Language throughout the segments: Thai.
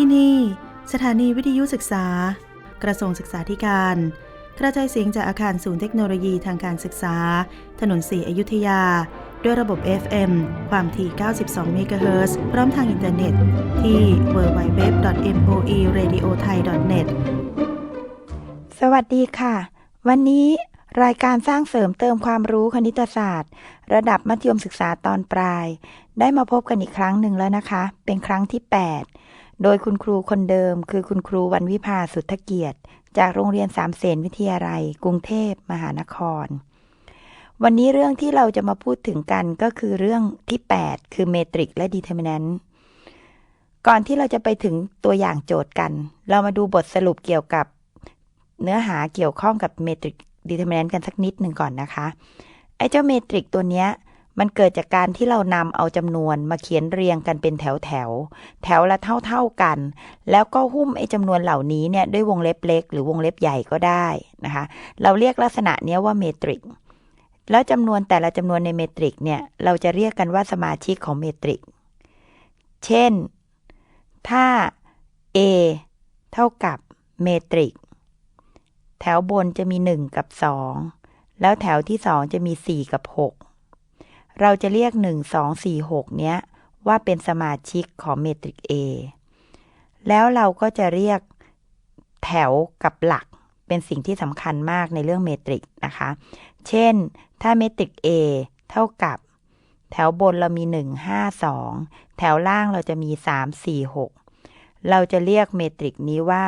ที่นี่ สถานีวิทยุศึกษา กระทรวงศึกษาธิการ กระจายเสียงจากอาคารศูนย์เทคโนโลยีทางการศึกษา ถนนสีอยุธยา ด้วยระบบ FM ความถี่ 92 เมกะเฮิรตซ์พร้อมทางอินเทอร์เน็ต ที่ www.moeradiothai.net สวัสดีค่ะ วันนี้รายการสร้างเสริมเติมความรู้คณิตศาสตร์ ระดับมัธยมศึกษาตอนปลาย ได้มาพบกันอีกครั้งหนึ่งแล้วนะคะ เป็นครั้งที่ 8 โดยคุณครูคนเดิม คือคุณครูวันวิภาสุทธเกียรติ จากโรงเรียนสามเสนวิทยาลัย กรุงเทพมหานคร วันนี้เรื่องที่เราจะมาพูดถึงกันก็คือเรื่องที่ 8 คือเมตริกและดีเทอร์มิน n นก่อนที่เราจะไปถึงตัวอย่างโจทย์กัน เรามาดูบทสรุปเกี่ยวกับเนื้อหาเกี่ยวข้องกับเมตริกดีเทอร์มิน n นกันสักนิดหนึ่งก่อนนะคะ ไอ้เจ้าเมตริกตัวเนี้ย มันเกิดจากการที่เรานำเอาจำนวนมาเขียนเรียงกันเป็นแถวแถว แถวละเท่าเท่าๆกัน แล้วก็หุ้มไอ้จำนวนเหล่านี้เนี่ยด้วยวงเล็บเล็ก หรือวงเล็บใหญ่ก็ได้นะคะ เราเรียกลักษณะเนี้ยว่าเมตริก แล้วจำนวนแต่ละจำนวนในเมตริกเนี่ย เราจะเรียกกันว่าสมาชิกของเมตริก เช่น ถ้า A เท่ากับเมตริก แถวบนจะมี 1 กับ 2 แล้วแถวที่ 2 จะมี 4 กับ 6 เราจะเรียก 1 2 4 6 เนี้ย ว่าเป็นสมาชิกของเมตริก A แล้วเราก็จะเรียกแถวกับหลักเป็นสิ่งที่สำคัญมากในเรื่องเมตริกนะคะ เช่น ถ้าเมตริก A เท่ากับ แถวบนเรามี 1 5 2 แถวล่างเราจะมี 3 4 6 เราจะเรียกเมตริกนี้ว่า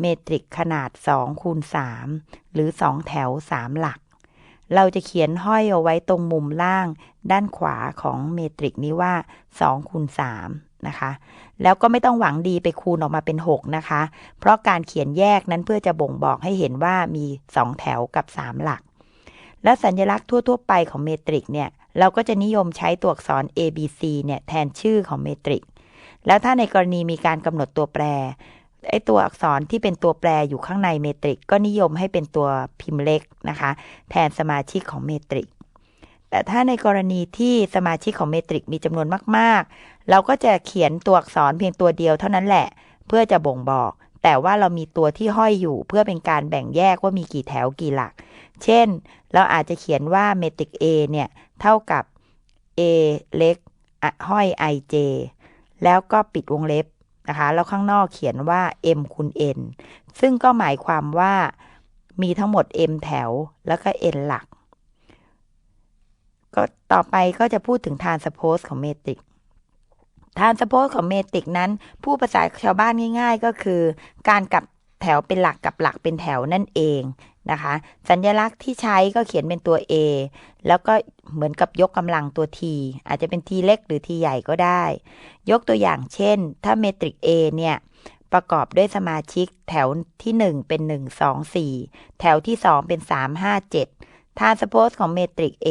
เมตริกขนาด2คูณ3หรือ 2 แถว 3 หลัก เราจะเขียนห้อยเอาไว้ตรงมุมล่างด้านขวาของเมตริกนี้ว่า2คูณ3นะคะ แล้วก็ไม่ต้องหวังดีไปคูณออกมาเป็น 6 นะคะ เพราะการเขียนแยกนั้นเพื่อจะบ่งบอกให้เห็นว่ามี 2 แถวกับ 3 หลัก และสัญลักษณ์ทั่ว ๆ ไปของเมตริกเนี่ย เราก็จะนิยมใช้ตัวอักษร A B C เนี่ยแทนชื่อของเมตริก แล้วถ้าในกรณีมีการกำหนดตัวแปร ไอตัวอักษรที่เป็นตัวแปรอยู่ข้างในเมตริก ก็นิยมให้เป็นตัวพิมพ์เล็กนะคะ แทนสมาชิกของเมตริก แต่ถ้าในกรณีที่สมาชิกของเมตริกมีจำนวนมาก ๆ เราก็จะเขียนตัวอักษรเพียงตัวเดียวเท่านั้นแหละ เพื่อจะบ่งบอก แต่ว่าเรามีตัวที่ห้อยอยู่เพื่อเป็นการแบ่งแยกว่ามีกี่แถวกี่หลัก เช่น เราอาจจะเขียนว่าเมตริก A เนี่ยเท่ากับ A เล็กอะห้อย ij แล้วก็ปิดวงเล็บ นะคะ แล้วข้างนอกเขียนว่า m คูณ n ซึ่งก็หมายความว่ามีทั้งหมด m แถวแล้วก็ n หลัก ก็ต่อไปก็จะพูดถึง transpose ของเมตริก transpose ของเมตริกนั้น ผู้ภาษาชาวบ้านง่าย ๆ ก็คือ การกลับแถวเป็นหลักกับหลักเป็นแถวนั่นเอง นะคะ สัญลักษณ์ที่ใช้ก็เขียนเป็นตัว A แล้วก็เหมือนกับยกกำลังตัว T อาจจะเป็น T เล็กหรือ T ใหญ่ก็ได้ ยกตัวอย่างเช่น ถ้าเมตริก A เนี่ย ประกอบด้วยสมาชิกแถวที่ 1 เป็น 1 2 4 แถวที่ 2 เป็น 3 5 7 transpose ของเมตริก A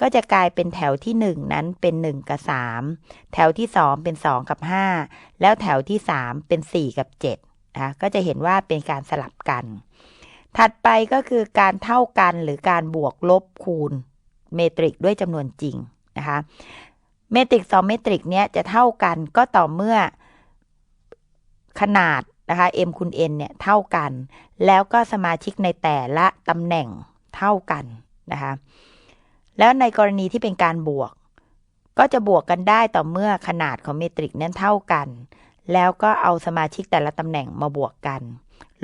ก็จะกลายเป็นแถวที่ 1 นั้นเป็น 1 กับ 3 แถวที่ 2 เป็น 2 กับ 5 แล้วแถวที่ 3 เป็น 4 กับ7นะก็จะเห็นว่าเป็นการสลับกัน ถัดไปก็คือการเท่ากันหรือการบวกลบคูณเมตริกด้วยจำนวนจริงนะคะเมตริกสองเมตริกเนี้ยจะเท่ากันก็ต่อเมื่อขนาดนะคะ m คูณ n เนี่ยเท่ากัน แล้วก็สมาชิกในแต่ละตำแหน่งเท่ากันนะคะแล้วในกรณีที่เป็นการบวก ก็จะบวกกันได้ต่อเมื่อขนาดของเมตริกนั้นเท่ากัน แล้วก็เอาสมาชิกแต่ละตำแหน่งมาบวกกัน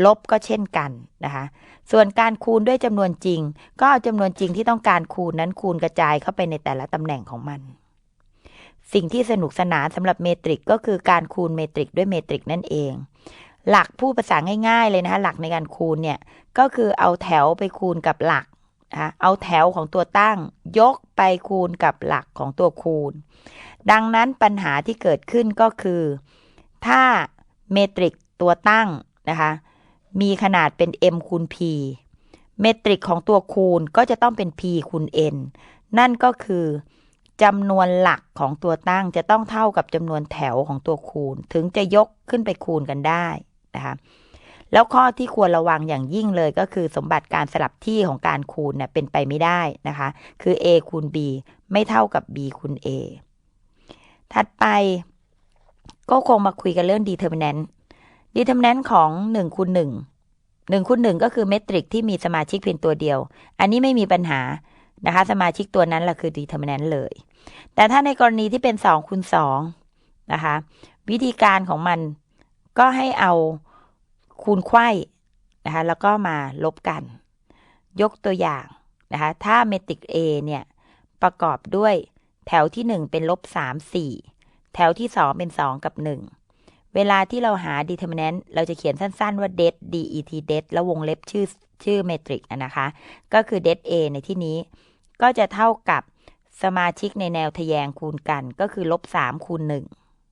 ลบก็เช่นกันนะคะ ส่วนการคูณด้วยจำนวนจริง ก็เอาจำนวนจริงที่ต้องการคูณนั้นคูณกระจายเข้าไปในแต่ละตำแหน่งของมัน สิ่งที่สนุกสนานสำหรับเมตริกก็คือการคูณเมตริกด้วยเมตริกนั่นเอง หลักผู้ภาษาง่าย ๆ เลยนะคะหลักในการคูณเนี่ยก็คือเอาแถวไปคูณกับหลักนะคะเอาแถวของตัวตั้ง ยกไปคูณกับหลักของตัวคูณ ดังนั้นปัญหาที่เกิดขึ้นก็คือ ถ้าเมตริกตัวตั้งนะคะ มีขนาดเป็น m คูณ p เมตริกของตัวคูณก็จะต้องเป็น p คูณ n นั่นก็คือจำนวนหลักของตัวตั้งจะต้องเท่ากับจำนวนแถวของตัวคูณ ถึงจะยกขึ้นไปคูณกันได้นะคะแล้วข้อที่ควรระวังอย่างยิ่งเลยก็คือสมบัติการสลับที่ของการคูณเนี่ยเป็นไปไม่ได้นะคะ คือ a คูณ b ไม่เท่ากับ b คูณ a ถัดไปก็คงมาคุยกันเรื่อง determinant determinant ของ1คูณ1 1คูณ1ก็คือเมตริกที่มีสมาชิกเพียงตัวเดียว อันนี้ไม่มีปัญหานะคะ สมาชิกตัวนั้นแหละคือ determinant เลย แต่ถ้าในกรณีที่เป็น2คูณ2นะคะ วิธีการของมันก็ให้เอาคูณไขว้นะคะแล้วก็มาลบกัน ยกตัวอย่างนะคะ ถ้าเมตริก A เนี่ย ประกอบด้วยแถวที่ 1 เป็นลบ3 4 แถวที่ 2 เป็น 2 กับ 1 เวลาที่เราหา determinant เราจะเขียนสั้นๆว่า det det det แล้ววงเล็บชื่อชื่อเมตริกนะคะ ก็คือ det A ในที่นี้ ก็จะเท่ากับสมาชิกในแนวทะแยงคูณกัน ก็คือลบ3คูณ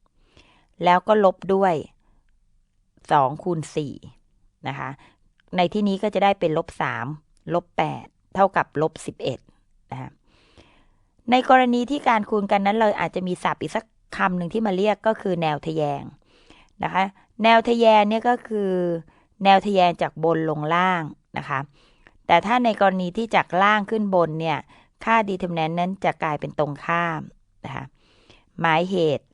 1แล้วก็ลบด้วย2คูณ4นะคะ ในที่นี้ก็จะได้เป็นลบ3ลบ8เท่ากับลบ11นะคะในกรณีที่การคูณกันนั้นเราอาจจะมีศัพท์อีกสักคำหนึ่งที่มาเรียกก็คือแนวทะแยง นะคะ แนวทะแยงเนี่ยก็คือ แนวทะแยงจากบนลงล่างนะคะ แต่ถ้าในกรณีที่จากล่างขึ้นบนเนี่ย ค่า determinant นั้นจะกลายเป็นตรงข้ามนะคะหมายเหตุ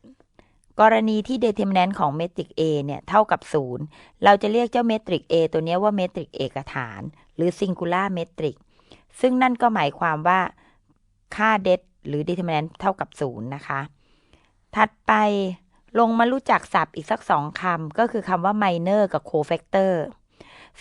กรณีที่ determinant ของเมตริก A เนี่ย เท่ากับ 0 เราจะเรียกเจ้าเมตริก A ตัวนี้ว่าเมตริกเอกฐาน หรือ singular metric ซึ่งนั่นก็หมายความว่าค่า det หรือ determinant เท่ากับ 0 นะคะ ถัดไป ลงมารู้จักศัพท์อีกสักสองคำก็คือคำว่า minor กับ cofactor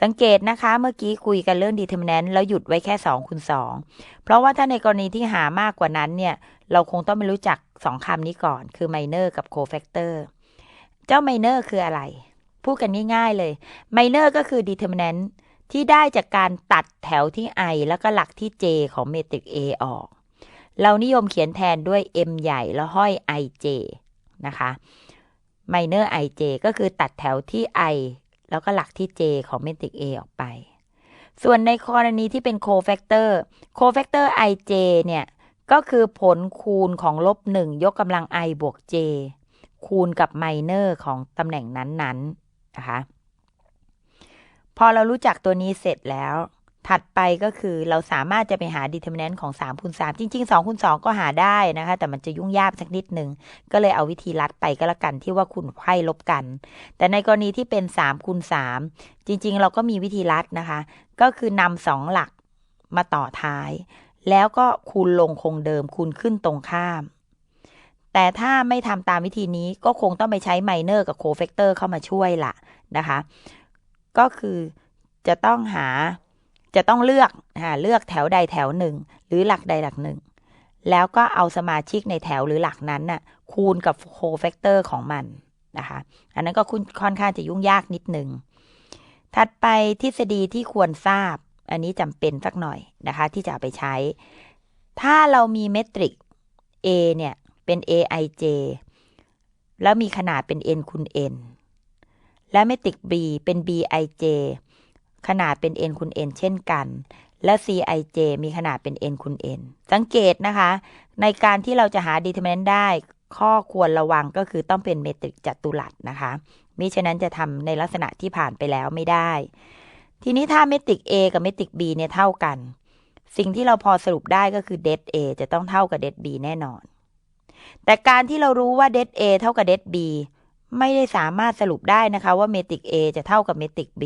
สังเกตนะคะ เมื่อกี้คุยกันเรื่อง determinant แล้วหยุดไว้แค่2คูณ2เพราะว่าถ้าในกรณีที่หามากกว่านั้นเนี่ย เราคงต้องไม่รู้จักสองคำนี้ก่อน คือ minor กับ cofactor เจ้า minor คืออะไร พูดกันง่ายๆเลย minor ก็คือ determinant ที่ได้จากการตัดแถวที่ i แล้วก็หลักที่ j ของเมตริก A ออก เรานิยมเขียนแทนด้วย m ใหญ่แล้วห้อย ij นะคะ minor ij ก็คือตัดแถวที่ i แล้วก็หลักที่ j ของเมตริก A ออกไป ส่วนในกรณีที่เป็น cofactor cofactor ij เนี่ย ก็คือผลคูณของลบหนึ่งยกกำลัง i บวก j คูณกับ minor ของตำแหน่งนั้นๆนะคะ พอเรารู้จักตัวนี้เสร็จแล้ว ถัดไปก็คือเราสามารถจะไปหา determinant ของ3คูณ3จริง ๆ2คูณ2ก็หาได้นะคะ แต่มันจะยุ่งยากสักนิดหนึ่ง ก็เลยเอาวิธีลัดไปก็แล้วกันที่ว่าคูณไขว้ลบกัน แต่ในกรณีที่เป็น3คูณ3จริง ๆ เราก็มีวิธีลัดนะคะ ก็คือนำสองหลักมาต่อท้าย แล้วก็คูณลงคงเดิม คูณขึ้นตรงข้าม แต่ถ้าไม่ทำตามวิธีนี้ก็คงต้องไปใช้ไมเนอร์กับโคเฟกเตอร์เข้ามาช่วยละนะคะ ก็คือจะต้องหา จะต้องเลือกหาเลือกแถวใดแถวหนึ่ง หรือหลักใดหลักหนึ่ง แล้วก็เอาสมาชิกในแถวหรือหลักนั้นน่ะคูณกับโคเฟกเตอร์ของมันนะคะ อันนั้นก็ค่อนข้างจะยุ่งยากนิดหนึ่งถัดไปทฤษฎีที่ควรทราบ อันนี้จำเป็นสักหน่อยนะคะ ที่จะไปใช้ ถ้าเรามีเมตริก A เนี่ย เป็น aij แล้วมีขนาดเป็น n คูณ n และเมตริก B เป็น bij ขนาดเป็น n คูณ n เช่นกัน และ cij มีขนาดเป็น n คูณ n สังเกตนะคะ ในการที่เราจะหา determinant ได้ ข้อควรระวังก็คือต้องเป็นเมตริกจัตุรัสนะคะมิฉะนั้นจะทำในลักษณะที่ผ่านไปแล้วไม่ได้ ทีนี้ถ้าเมตริก A กับเมตริก B เนี่ยเท่ากัน สิ่งที่เราพอสรุปได้ก็คือ det A จะต้องเท่ากับ det B แน่นอน แต่การที่เรารู้ว่า det A เท่ากับ det B ไม่ได้สามารถสรุปได้นะคะว่าเมตริก A จะเท่ากับเมตริก B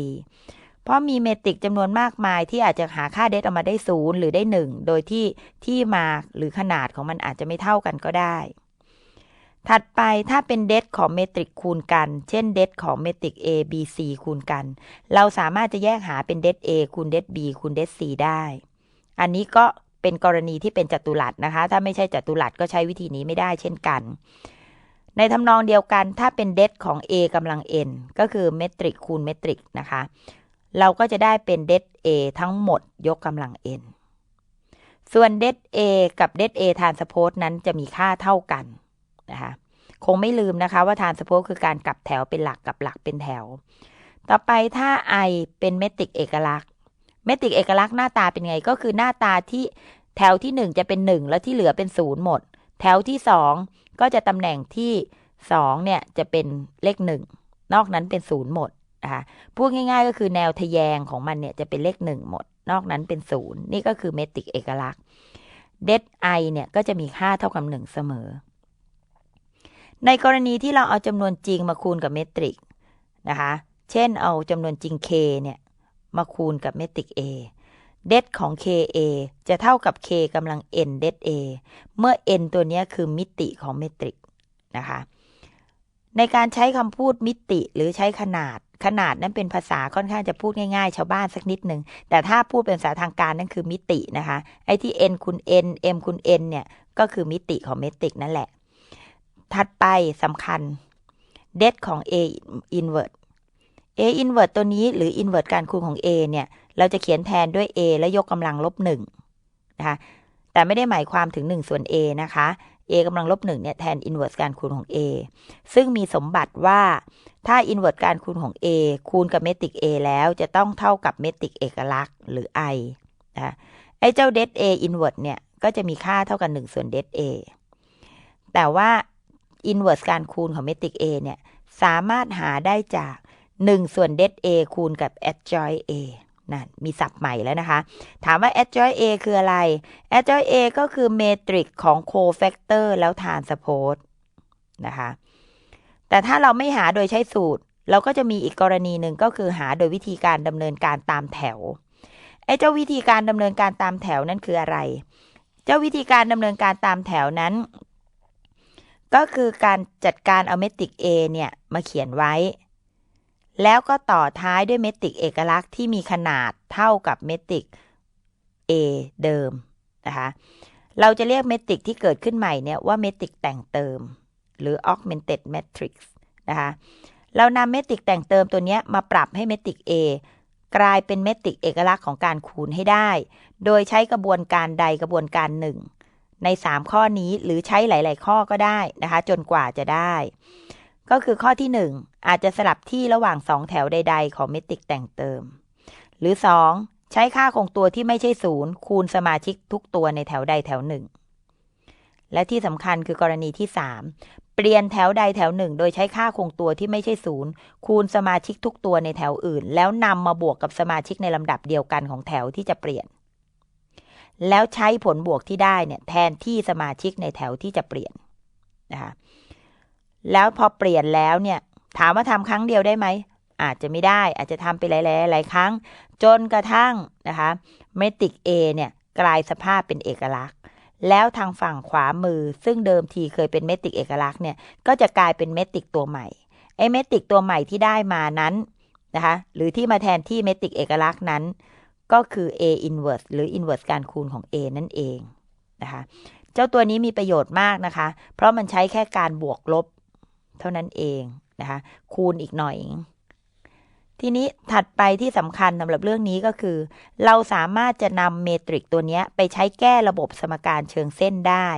ราะมีเมตริกจำนวนมากมายที่อาจจะหาค่าเดตออกมาได้ศูนย์หรือได้หนึ่งโดยที่ที่มาหรือขนาดของมันอาจจะไม่เท่ากันก็ได้ ถัดไปถ้าเป็นเดตของเมตริกคูณกัน เช่นเดตของเมตริก A B C คูณกัน เราสามารถจะแยกหาเป็นเดต A คูณเดต B คูณเดต C ได้ อันนี้ก็เป็นกรณีที่เป็นจัตุรัสนะคะ ถ้าไม่ใช่จัตุรัสก็ใช้วิธีนี้ไม่ได้เช่นกัน ในทำนองเดียวกันถ้าเป็นเดตของ A กำลัง n ก็คือเมตริกคูณเมตริกนะคะ เราก็จะได้เป็นเด A ทั้งหมดยกกำลัง n ส่วนเด A กับเด A ทานสโพสนั้นจะมีค่าเท่ากันนะคะคงไม่ลืมนะคะว่าทานสโพสคือการกลับแถวเป็นหลักกับหลักเป็นแถว ต่อไปถ้า i เป็นเมตริกเอกลักษณ์ เมตริกเอกลักษณ์หน้าตาเป็นไงก็คือหน้าตาที่แถวที่ 1 จะเป็น 1 แล้วที่เหลือเป็นศูนย์หมด แถวที่ 2 ก็จะตำแหน่งที่2เนี่ยจะเป็นเลข 1 นอกนั้นเป็นศูนย์หมด นะคะพูดง่ายๆก็คือแนวทะแยงของมันเนี่ยจะเป็นเลข1หมด นอกนั้นเป็นศูนย์นี่ก็คือเมตริกเอกลักษณ์เด i เนี่ยก็จะมีค่าเท่ากับ1เสมอ ในกรณีที่เราเอาจำนวนจริงมาคูณกับเมตริกนะคะ เช่นเอาจำนวนจริง k เนี่ยมาคูณกับเมตริก a เดดของ ka จะเท่ากับ k กำลัง n เดด a เมื่อ n ตัวนี้คือมิติของเมตริกนะคะ ในการใช้คำพูดมิติหรือใช้ขนาด ขนาดนั้นเป็นภาษาค่อนข้างจะพูดง่ายๆ ชาวบ้านสักนิดหนึ่ง แต่ถ้าพูดเป็นภาษาทางการนั่นคือมิตินะคะ ไอ้ที่ n คูณ n m คูณ n เนี่ย ก็คือมิติของเมตริกนั่นแหละ ถัดไปสำคัญ เดดของ a inverse a inverse ตัวนี้หรือ inverse การคูณของ a เนี่ย เราจะเขียนแทนด้วย a และยกกำลังลบหนึ่งนะคะ แต่ไม่ได้หมายความถึง 1 ส่วน a นะคะ a กำลังลบหนึ่งเนี่ยแทน inverse การคูณของ a ซึ่งมีสมบัติว่าถ้า inverse การคูณของ a คูณกับเมตริก a แล้วจะต้องเท่ากับเมตริกเอกลักษณ์หรือ i นะไอ้เจ้า det a inverse เนี่ยก็จะมีค่าเท่ากัน1ส่วน det a แต่ว่า inverse การคูณของเมตริก a เนี่ยสามารถหาได้จาก 1 ส่วน det a คูณกับ adjoint a นั่นมีศัพท์ใหม่แล้วนะคะ ถามว่า adjoint a คืออะไร adjoint a ก็คือเมตริกของ cofactor แล้ว transpose นะคะ แต่ถ้าเราไม่หาโดยใช้สูตร เราก็จะมีอีกกรณีหนึ่งก็คือหาโดยวิธีการดำเนินการตามแถว ไอ้เจ้าวิธีการดำเนินการตามแถวนั้นคืออะไร เจ้าวิธีการดำเนินการตามแถวนั้น ก็คือการจัดการเอาเมตริก A เนี่ยมาเขียนไว้ แล้วก็ต่อท้ายด้วยเมติกเอกลักษณ์ที่มีขนาดเท่ากับเมติก A เดิมนะคะ เราจะเรียกเมติกที่เกิดขึ้นใหม่เนี่ยว่าเมติกแต่งเติม หรือ augmented matrix นะคะ เรานำเมติกแต่งเติมตัวนี้มาปรับให้เมติก A กลายเป็นเมติกเอกลักษณ์ของการคูณให้ได้ โดยใช้กระบวนการใดกระบวนการหนึ่ง ใน 3 ข้อนี้หรือใช้หลาย ๆ ข้อก็ได้นะคะ จนกว่าจะได้ ก็คือข้อที่ 1 อาจจะสลับที่ระหว่าง 2 แถวใด ๆ ของเมตริกแต่งเติม หรือ 2 ใช้ค่าคงตัวที่ไม่ใช่ศูนย์คูณสมาชิกทุกตัวในแถวใดแถวหนึ่งและที่สำคัญคือกรณีที่ 3 เปลี่ยนแถวใดแถวหนึ่งโดยใช้ค่าคงตัวที่ไม่ใช่ศูนย์คูณสมาชิกทุกตัวในแถวอื่น แล้วนำมาบวกกับสมาชิกในลำดับเดียวกันของแถวที่จะเปลี่ยน แล้วใช้ผลบวกที่ได้เนี่ยแทนที่สมาชิกในแถวที่จะเปลี่ยนนะคะ แล้วพอเปลี่ยนแล้วเนี่ย ถามว่าทำครั้งเดียวได้ไหม อาจจะไม่ได้ อาจจะทำไปหลายๆหลายครั้ง จนกระทั่งนะคะเมติก A เนี่ยกลายสภาพเป็นเอกลักษณ์ แล้วทางฝั่งขวามือ ซึ่งเดิมทีเคยเป็นเมติกเอกลักษณ์เนี่ย ก็จะกลายเป็นเมติกตัวใหม่ ไอ้เมติกตัวใหม่ที่ได้มานั้นนะคะ หรือที่มาแทนที่เมติกเอกลักษณ์นั้น ก็คือ A inverse หรือ inverse การคูณของ A นั่นเองนะคะ เจ้าตัวนี้มีประโยชน์มากนะคะ เพราะมันใช้แค่การบวกลบ เท่านั้นเองนะคะ คูณอีกหน่อย ทีนี้ถัดไปที่สำคัญสำหรับเรื่องนี้ก็คือ เราสามารถจะนำเมตริกตัวนี้ไปใช้แก้ระบบสมการเชิงเส้นได้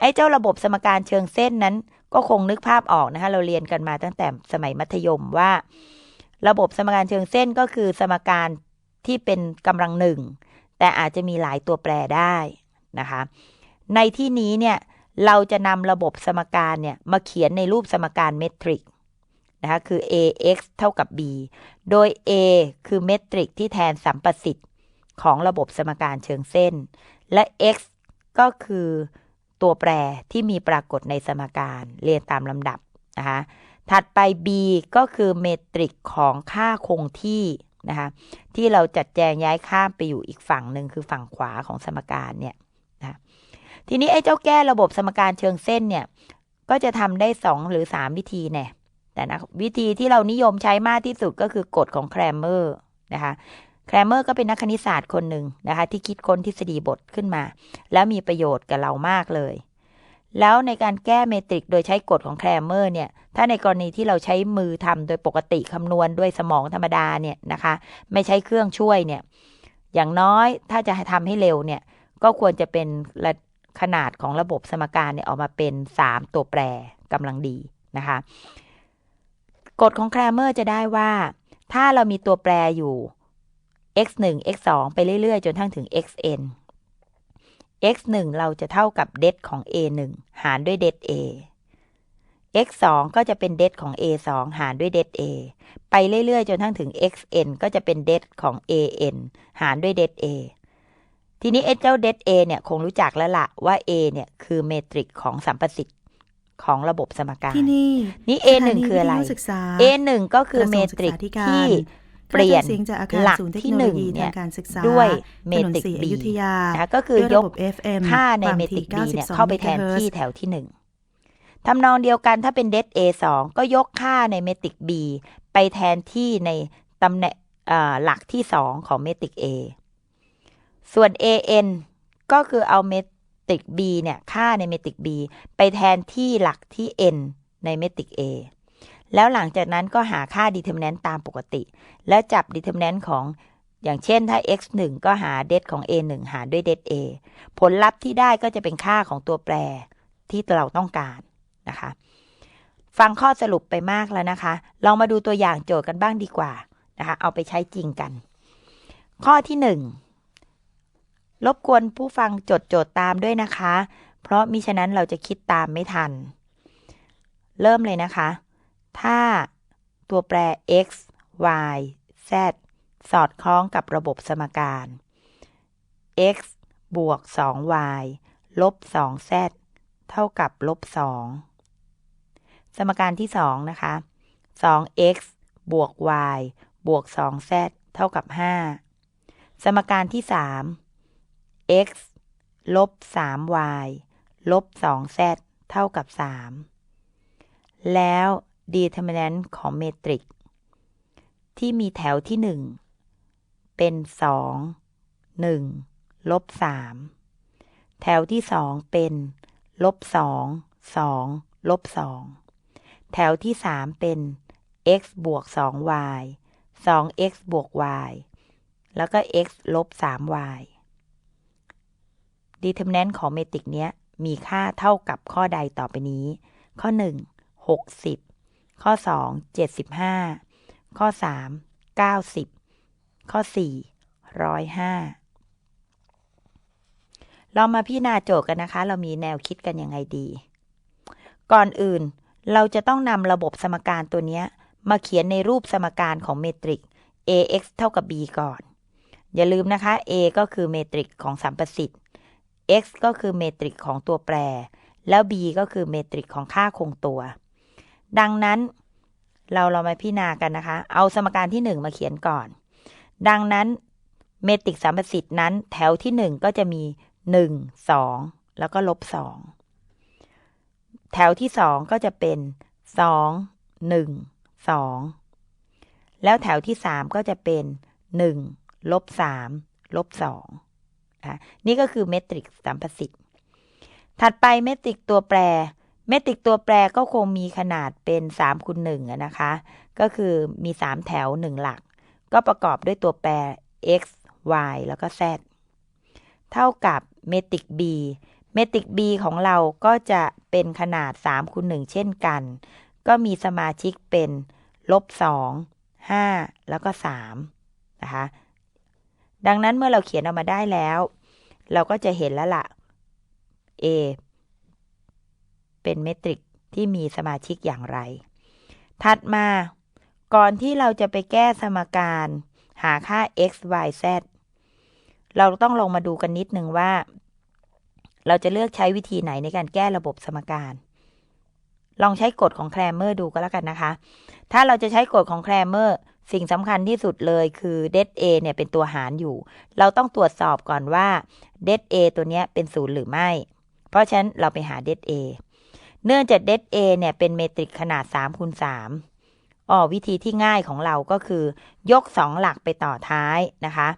ไอ้เจ้าระบบสมการเชิงเส้นนั้น ก็คงนึกภาพออกนะคะ เราเรียนกันมาตั้งแต่สมัยมัธยมว่า ระบบสมการเชิงเส้นก็คือสมการที่เป็นกำลังหนึ่งแต่อาจจะมีหลายตัวแปรได้นะคะ ในที่นี้เนี่ย เราจะนำระบบสมการเนี่ย มาเขียนในรูปสมการเมตริกนะคะคือ ax เท่ากับ b โดย a คือเมตริกที่แทนสัมประสิทธิ์ของระบบสมการเชิงเส้น และ x ก็คือตัวแปรที่มีปรากฏในสมการเรียนตามลำดับนะคะถัดไป b ก็คือเมตริกของค่าคงที่นะคะที่เราจัดแจงย้ายข้ามไปอยู่อีกฝั่งหนึ่งคือฝั่งขวาของสมการเนี่ย ทีนี้ไอ้เจ้าแก้ระบบสมการเชิงเส้นเนี่ย ก็จะทำได้ 2 หรือ 3 วิธีแน่แต่นะวิธีที่เรานิยมใช้มากที่สุดก็คือกฎของแครมเมอร์นะคะแครมเมอร์ก็เป็นนักคณิตศาสตร์คนหนึ่งนะคะ ที่คิดค้นทฤษฎีบทขึ้นมา แล้วมีประโยชน์กับเรามากเลย แล้วในการแก้เมตริกโดยใช้กฎของแครมเมอร์เนี่ย ถ้าในกรณีที่เราใช้มือทำโดยปกติคำนวณด้วยสมองธรรมดาเนี่ยนะคะ ไม่ใช้เครื่องช่วยเนี่ย อย่างน้อยถ้าจะทำให้เร็วเนี่ย ก็ควรจะเป็น ขนาดของระบบสมการเนี่ยออกมาเป็น 3 ตัวแปรกำลังดีนะคะ กฎของแครเมอร์จะได้ว่า ถ้าเรามีตัวแปรอยู่ x 1 x 2ไปเรื่อย ๆ จนทั้งถึง xn x 1เราจะเท่ากับเดของ a 1หารด้วยเด a x 2ก็จะเป็นเดของ a 2หารด้วยเด a ไปเรื่อย ๆ จนทั้งถึง xn ก็จะเป็นเดของ an หารด้วยเด a ทีนี้เจ้าเด a เนี่ยคงรู้จักแล้วละว่า a เนี่ยคือเมตริกของสัมประสิทธิ์ของระบบสมการที่นี่นี่สถา A1 คืออะไรวิทยุศึกษา A1 ก็คือกระทเมรวงศึกตริกษาธิการที่กเประลี่ยจานยเสียงจากอาคารหลักศูนย์เทคที่โนหโลนึ่งยีเนี่ทายงการศึกษาด้วยถเมนนตริกศรีอ B ยุธยานะคะก็คือด้วยยระกบบ FM ค่าในความเมตถี่ริก B เนี่ย92เข้าไปแทนที่เมกะเฮิรตซ์แถวที่หนึ่งทำนองเดียวกันถ้าเป็นเด A 2 ก็ยกค่าในเมตริก B ไปแทนที่ในตำแหน่งเอ่อหลักที่สองของเมตริก A ส่วน AN ก็คือเอาเมตริก B เนี่ย ค่าในเมตริก B ไปแทนที่หลักที่ N ในเมตริก A แล้วหลังจากนั้นก็หาค่า determinant ตามปกติ แล้วจับ determinant ของอย่างเช่นถ้า x 1ก็หาเดของ a 1หารด้วยเด a ผลลัพธ์ที่ได้ก็จะเป็นค่าของตัวแปรที่เราต้องการนะคะ ฟังข้อสรุปไปมากแล้วนะคะ ลองมาดูตัวอย่างโจทย์กันบ้างดีกว่านะคะ เอาไปใช้จริงกัน ข้อที่หนึ่ง รบกวนผู้ฟังจดโจทย์ตามด้วยนะคะ เพราะมิฉะนั้นเราจะคิดตามไม่ทัน เริ่มเลยนะคะ ถ้าตัวแปร x y z สอดคล้องกับระบบสมการ x บวก 2y ลบ 2z เท่ากับลบ 2 สมการที่ 2 นะคะ 2x บวก y บวก 2z เท่ากับ 5 สมการที่ 3 x ลบ 3y ลบ 2z เท่ากับ 3 แล้ว determinant ของเมตริก ที่มีแถวที่ 1 เป็น 2 1 ลบ 3 แถวที่ 2 เป็น ลบ 2 2 ลบ 2 แถวที่ 3 เป็น x บวก 2y 2x บวก y แล้วก็ x ลบ 3y determinant ของเมตริกเนี้ยมีค่าเท่ากับข้อใดต่อไปนี้ ข้อ 1 60 ข้อ 2 75 ข้อ 3 90 ข้อ 4 105 เรามาพิจารณาโจทย์กันนะคะ เรามีแนวคิดกันยังไงดี ก่อนอื่นเราจะต้องนำระบบสมการตัวนี้มาเขียนในรูปสมการของเมตริก ax เท่ากับ b ก่อน อย่าลืมนะคะ a ก็คือเมตริกของสัมประสิทธิ์ x ก็คือเมตริกของตัวแปร แล้ว b ก็คือเมตริกของค่าคงตัว ดังนั้นเราเรามาพิจารณากันนะคะ เอาสมการที่ 1 มาเขียนก่อน ดังนั้นเมตริกสัมประสิทธิ์นั้น แถวที่ 1 ก็จะมี 1 2 แล้วก็ลบ 2 แถวที่ 2 ก็จะเป็น 2 1 2 แล้วแถวที่ 3 ก็จะเป็น 1 ลบ 3 ลบ 2 อะนี่ก็คือเมตริกสัมประสิทธิ์ ถัดไปเมตริกตัวแปร เมตริกตัวแปรก็คงมีขนาดเป็น3คูณ1อะนะคะ ก็คือมี 3 แถว 1 หลัก ก็ประกอบด้วยตัวแปร x y แล้วก็ z เท่ากับเมตริก b เมตริก b ของเราก็จะเป็นขนาด3คูณ1เช่นกัน ก็มีสมาชิกเป็นลบ2 5 แล้วก็3นะคะ ดังนั้นเมื่อเราเขียนออกมาได้แล้ว เราก็จะเห็นแล้วละ่ะ a เป็นเมตริกที่มีสมาชิกอย่างไร ถัดมา ก่อนที่เราจะไปแก้สมการหาค่า x y z เราต้องลงมาดูกันนิดนึงว่า เราจะเลือกใช้วิธีไหนในการแก้ระบบสมการ ลองใช้กฎของแครมเมอร์ดูก็แล้วกันนะคะ ถ้าเราจะใช้กฎของแครมเมอร์ สิ่งสำคัญที่สุดเลยคือ det a เนี่ยเป็นตัวหารอยู่ เราต้องตรวจสอบก่อนว่า det a ตัวนี้เป็นศูนย์หรือไม่ เพราะฉะนั้นเราไปหา det a เนื่องจาก det a เนี่ยเป็นเมตริกขนาด3คูณ3อ๋อวิธีที่ง่ายของเราก็คือ ยก 2 หลักไปต่อท้ายนะคะ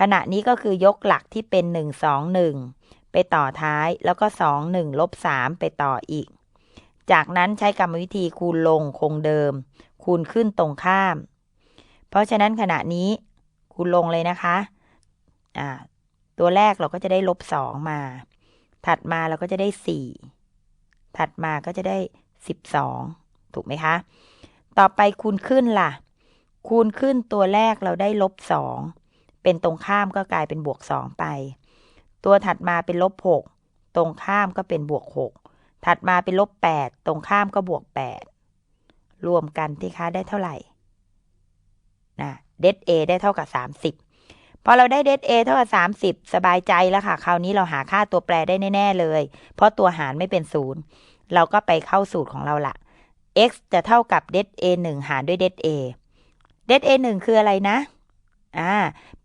ขณะนี้ก็คือยกหลักที่เป็น 1 2 1 ไปต่อท้ายแล้วก็ 2 1ลบ3ไปต่ออีก จากนั้นใช้กรรมวิธีคูณลงคงเดิม คูณขึ้นตรงข้าม เพราะฉะนั้นขณะนี้คูณลงเลยนะคะอ่าตัวแรกเราก็จะได้ลบ2มา ถัดมาเราก็จะได้4ถัดมาก็จะได้12ถูกไหมคะ ต่อไปคูณขึ้นล่ะ คูณขึ้นตัวแรกเราได้ลบ2เป็นตรงข้ามก็กลายเป็นบวก2ไป ตัวถัดมาเป็นลบ6ตรงข้ามก็เป็นบวก6ถัดมาเป็นลบ8ตรงข้ามก็บวก8รวมกันที่คะได้เท่าไหร่ นะเด a ได้เท่ากับ 30 พอเราได้เด a เอเท่ากับ 30 สบายใจแล้วค่ะ คราวนี้เราหาค่าตัวแปรได้แน่ ๆ เลย เพราะตัวหารไม่เป็นศูนย์เราก็ไปเข้าสูตรของเราละ x จะเท่ากับ det a 1หารด้วย det a det a 1คืออะไรนะอ่า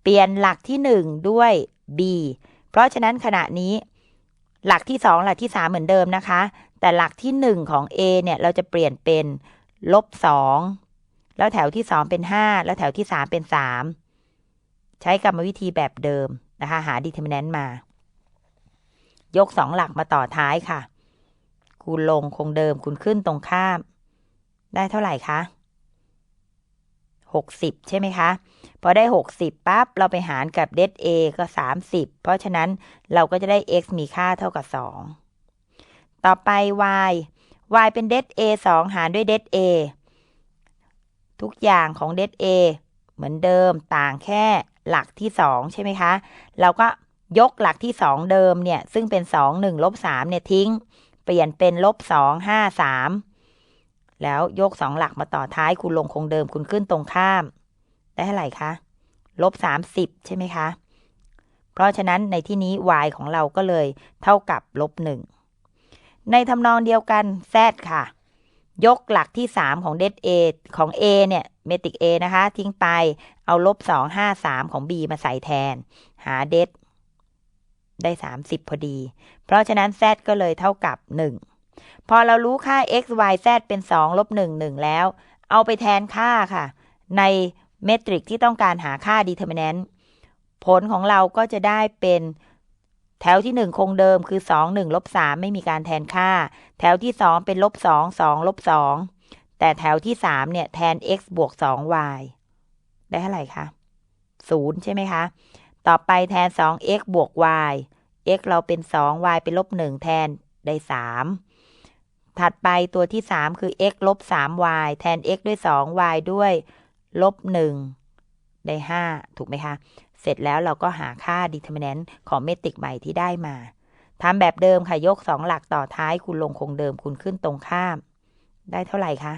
เปลี่ยนหลักที่ 1 ด้วย b เพราะฉะนั้นขณะนี้หลักที่ 2 หลักที่ 3 เหมือนเดิมนะคะ แต่หลักที่ 1 ของ a เนี่ย เราจะเปลี่ยนเป็นลบ2 แล้วแถวที่2เป็น5แล้วแถวที่3เป็น3ใช้กรรมวิธีแบบเดิมนะคะ หา determinant มา ยก2หลักมาต่อท้ายค่ะ คูณลงคงเดิมคูณขึ้นตรงข้าม ได้เท่าไหร่คะ60ใช่ไหมคะ พอได้60ปั๊บ เราไปหารกับ det a ก็30เพราะฉะนั้นเราก็จะได้ x มีค่าเท่ากับ2ต่อไป y y เป็น det a 2หารด้วย det a ทุกอย่างของ det a เหมือนเดิมต่างแค่หลักที่ 2 ใช่ไหมคะ เราก็ยกหลักที่ 2 เดิมเนี่ย ซึ่งเป็น 2 1ลบ3เนี่ยทิ้ง เปลี่ยนเป็นลบ2 5 3 แล้วยก 2 หลักมาต่อท้ายคูณลงคงเดิมคูณขึ้นตรงข้าม ได้เท่าไหร่คะลบ30 ใช่ไหมคะ เพราะฉะนั้นในที่นี้ y ของเราก็เลยเท่ากับลบ1ในทำนองเดียวกัน z ค่ะ ยกหลักที่ 3 ของ det a ของ a เนี่ยเมตริก a นะคะ ทิ้งไปเอาลบ 2 5 3 ของ b มาใส่แทน หา det ได้ 30 พอดี เพราะฉะนั้น z ก็เลยเท่ากับ 1 พอเรารู้ค่า x y z เป็น 2 ลบ 1 1 แล้ว เอาไปแทนค่าค่ะ ในเมตริกที่ต้องการหาค่า determinant ผลของเราก็จะได้เป็น แถวที่ 1 คงเดิมคือ 2 1ลบ3ไม่มีการแทนค่า แถวที่ 2 เป็นลบ2 2ลบ2แต่แถวที่ 3 เนี่ย แทน x บวก 2y ได้เท่าไหร่คะ0ใช่ไหมคะ ต่อไปแทน 2x บวก y x เราเป็น 2 y เป็นลบ 1 แทนได้ 3 ถัดไปตัวที่ 3 คือ x ลบ 3y แทน x ด้วย 2y ด้วยลบ 1 ได้ 5 ถูกไหมคะ เสร็จแล้วเราก็หาค่า determinant ของเมตริกใหม่ที่ได้มาทำแบบเดิมค่ะ ยก 2 หลักต่อท้ายคูณลงคงเดิมคูณขึ้นตรงข้าม ได้เท่าไหร่คะ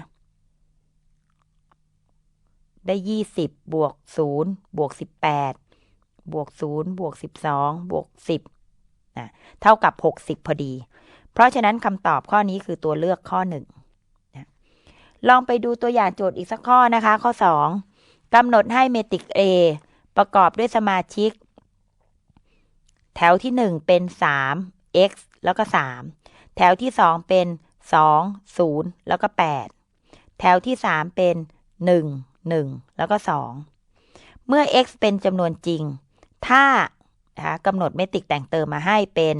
ได้ 20 บวก 0 บวก 18 บวก 0 บวก 12 บวก 10นะเท่ากับ 60 พอดี เพราะฉะนั้นคำตอบข้อนี้คือตัวเลือกข้อ 1นะลองไปดูตัวอย่างโจทย์อีกสักข้อนะคะ ข้อ 2กำหนดให้เมตริก A ประกอบด้วยสมาชิก แถวที่ 1 เป็น 3 x แล้วก็ 3 แถวที่ 2 เป็น 2 0 แล้วก็ 8 แถวที่ 3 เป็น 1 1 แล้วก็ 2 เมื่อ x เป็นจำนวนจริง ถ้านะะกำหนดเมตริกแต่งเติมมาให้เป็น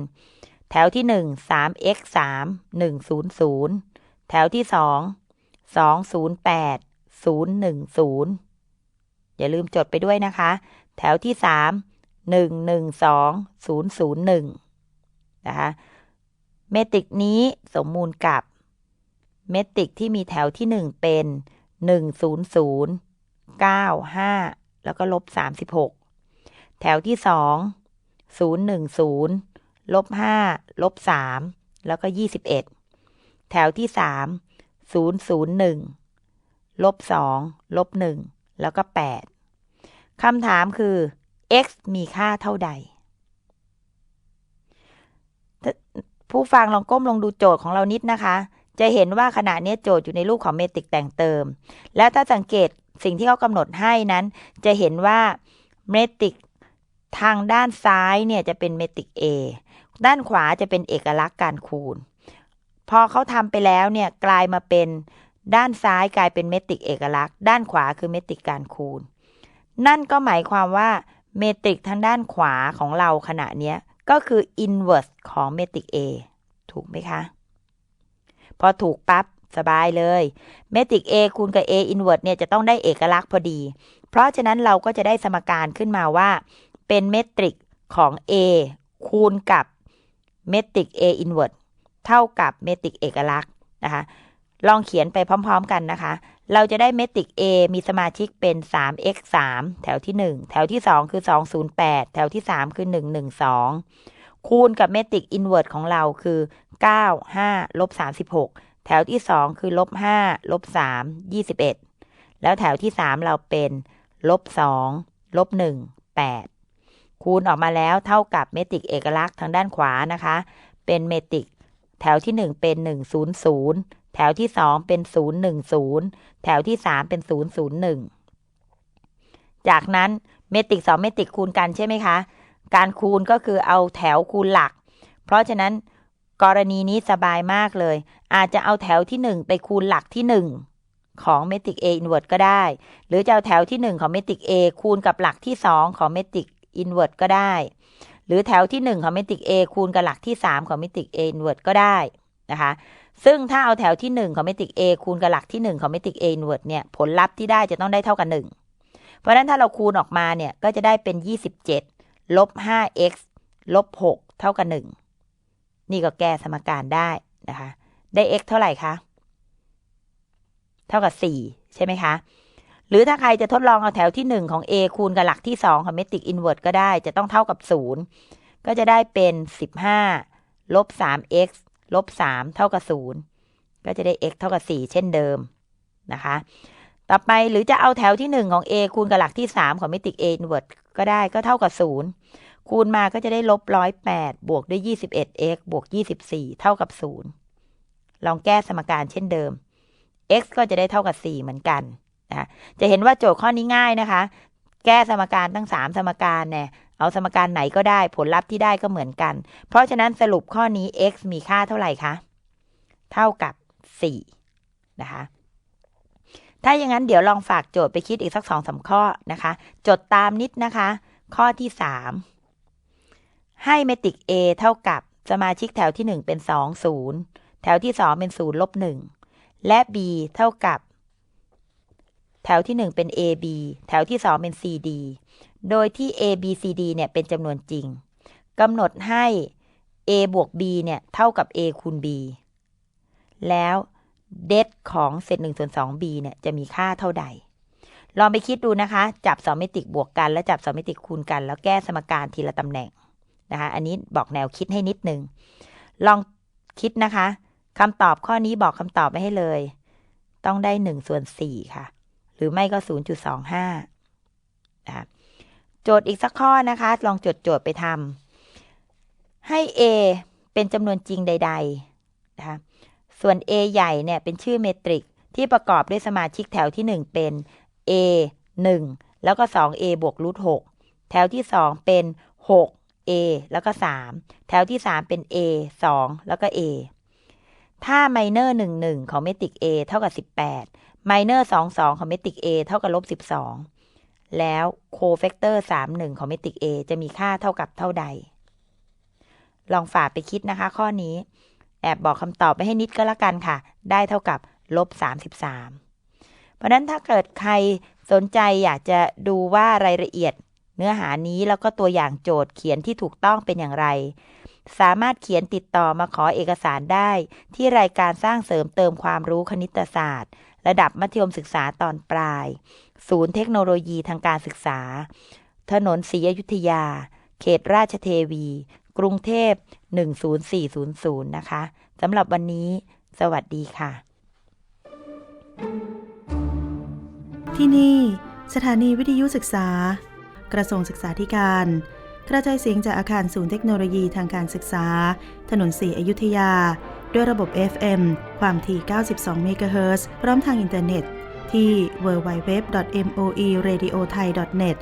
แถวที่ 1 3x 3 1 0 0 แถวที่ 2 2 0 8 0 1 0 อย่าลืมจดไปด้วยนะคะ แถวที่ 3 1 1 2 0 0 1 นะคะ เมตริกนี้สมมูลกับ เมตริกที่มีแถวที่ 1 เป็น 1 0 0 9 5 แล้วก็ลบ 36 แถวที่ 2 0 1 0 ลบ 5 ลบ 3 แล้วก็ 21 แถวที่ 3 0 0 1 ลบ 2 ลบ 1 แล้วก็ 8 คำถามคือ x มีค่าเท่าใด ผู้ฟังลองก้มลงดูโจทย์ของเรานิดนะคะ จะเห็นว่าขณะนี้โจทย์อยู่ในรูปของเมตริกแต่งเติม แล้วถ้าสังเกตสิ่งที่เขากำหนดให้นั้น จะเห็นว่าเมตริกทางด้านซ้ายเนี่ยจะเป็นเมตริก A ด้านขวาจะเป็นเอกลักษณ์การคูณ พอเขาทำไปแล้วเนี่ยกลายมาเป็น ด้านซ้ายกลายเป็นเมตริกเอกลักษณ์ ด้านขวาคือเมตริกการคูณ นั่นก็หมายความว่าเมตริกทางด้านขวาของเราขณะนี้ก็คือ inverse ของเมตริก A ถูกไหมคะ พอถูกปั๊บสบายเลย เมตริก A คูณกับ A inverse เนี่ยจะต้องได้เอกลักษณ์พอดี เพราะฉะนั้นเราก็จะได้สมการขึ้นมาว่า เป็นเมตริกของ A คูณกับเมตริก A inverse เท่ากับเมตริกเอกลักษณ์นะคะ ลองเขียนไปพร้อม ๆ กันนะคะ เราจะได้เมตริก A มีสมาชิกเป็น 3x 3 แถวที่ 1 แถวที่ 2 คือ 208 แถวที่ 3 คือ 112 คูณกับเมตริกอินเวอร์สของเราคือ 9 5 ลบ 36 แถวที่ 2 คือลบ 5 ลบ 3 21 แล้วแถวที่ 3 เราเป็นลบ 2 ลบ 1 8 คูณออกมาแล้วเท่ากับเมตริกเอกลักษณ์ทางด้านขวานะคะ เป็นเมตริกแถวที่ 1 เป็น 100 แถวที่2เป็น010แถวที่3เป็น001จากนั้นเมตริก2เมตริกคูณกันใช่ไหมคะ การคูณก็คือเอาแถวคูณหลัก เพราะฉะนั้นกรณีนี้สบายมากเลย อาจจะเอาแถวที่ 1 ไปคูณหลักที่ 1 ของเมตริก A inverse ก็ได้ หรือจะเอาแถวที่ 1 ของเมตริก A คูณกับหลักที่ 2 ของเมตริก inverse ก็ได้ หรือแถวที่ 1 ของเมตริก A คูณกับหลักที่ 3 ของเมตริก A inverse ก็ได้นะคะ ซึ่งถ้าเอาแถวที่ 1 ของเมตริก A คูณกับหลักที่ 1 ของเมตริก A inverse เนี่ยผลลัพธ์ที่ได้จะต้องได้เท่ากัน1เพราะฉะนั้นถ้าเราคูณออกมาเนี่ยก็จะได้เป็น 27ลบ 5x ลบ 6 เท่ากับ 1 นี่ก็แก้สมการได้นะคะ ได้ x เท่าไหร่คะเท่ากับ 4 ใช่ไหมคะ หรือถ้าใครจะทดลองเอาแถวที่ 1 ของ a คูณกับหลักที่ 2 ของเมตริกอินเวอร์สก็ได้จะต้องเท่ากับ 0 ก็จะได้เป็น 15ลบ 3x ลบ 3 เท่ากับ 0 ก็จะได้ x เท่ากับ 4 เช่นเดิมนะคะ ต่อไปหรือจะเอาแถวที่ 1 ของ a คูณกับหลักที่ 3 ของเมตริก a อินเวอร์ก็ได้ก็เท่ากับ 0 คูณมาก็จะได้ลบ 108 บวกด้วย 21x บวก 24 เท่ากับ 0 ลองแก้สมการเช่นเดิม x ก็จะได้เท่ากับ 4 เหมือนกันนะจะเห็นว่าโจทย์ข้อนี้ง่ายนะคะ แก้สมการทั้ง 3 สมการเนี่ย เอาสมการไหนก็ได้ผลลัพธ์ที่ได้ก็เหมือนกัน เพราะฉะนั้นสรุปข้อนี้ x มีค่าเท่าไหร่คะ เท่ากับ 4 นะคะ ถ้าอย่างนั้นเดี๋ยวลองฝากโจทย์ไปคิดอีกสักสองสาข้อนะคะ จดตามนิดนะคะ ข้อที่ 3 ให้เมตริก A เท่ากับสมาชิกแถวที่ 1 เป็น 2 0 แถวที่ 2 เป็น0ลบ1และ B เท่ากับ แถวที่ 1 เป็น AB แถวที่ 2 เป็น CD โดยที่ A B C D เนี่ยเป็นจำนวนจริงกำหนดให้ A บวก B เนี่ย เท่ากับ A คูณ B แล้วเดดของเศษ1ส่วน 2 B เนี่ย จะมีค่าเท่าใด ลองไปคิดดูนะคะ จับสองเมตริกบวกกัน และจับสองเมตริกคูณกัน แล้วแก้สมการทีละตำแหน่งนะคะ อันนี้บอกแนวคิดให้นิดนึง ลองคิดนะคะคำตอบข้อนี้บอกคำตอบไปให้เลย ต้องได้1ส่วน4ค่ะ หรือไม่ก็ 0.25นะคะ โจทย์อีกสักข้อนะคะ ลองจดโจทย์ไปทำให้ A เป็นจำนวนจริงใดๆนะคะส่วน A ใหญ่เนี่ยเป็นชื่อเมตริกที่ประกอบด้วยสมาชิกแถวที่ 1 เป็น A 1 แล้วก็ 2A บวกรูท6แถวที่ 2 เป็น 6A แล้วก็ 3 แถวที่ 3 เป็น A 2 แล้วก็ A ถ้าไมเนอร์1 1 ของเมตริก A เท่ากับ 18ไมเนอร์2 2 ของเมตริก A เท่ากับลบ12 แล้วโคเฟกเตอร์3 1 ของเมตริก A จะมีค่าเท่ากับเท่าใด ลองฝากไปคิดนะคะ ข้อนี้ แอบบอกคำตอบไปให้นิดก็แล้วกันค่ะ ได้เท่ากับลบ33 เพราะนั้นถ้าเกิดใครสนใจอยากจะดูว่ารายละเอียด เนื้อหานี้แล้วก็ตัวอย่างโจทย์เขียนที่ถูกต้องเป็นอย่างไร สามารถเขียนติดต่อมาขอเอกสารได้ ที่รายการสร้างเสริมเติมความรู้คณิตศาสตร์ ระดับมัธยมศึกษาตอนปลาย ศูนย์เทคโนโลยีทางการศึกษา ถนนศรีอยุธยา เขตราชเทวี กรุงเทพ 10400 นะคะสำหรับวันนี้ สวัสดีค่ะ ที่นี่ สถานีวิทยุศึกษา กระทรวงศึกษาธิการกระจายเสียงจากอาคารศูนย์เทคโนโลยีทางการศึกษา ถนนสีอยุธยา ด้วยระบบ FM ความถี่ 92 เมกะเฮิรตซ์พร้อมทางอินเทอร์เน็ต ที่ www.moeradiothai.net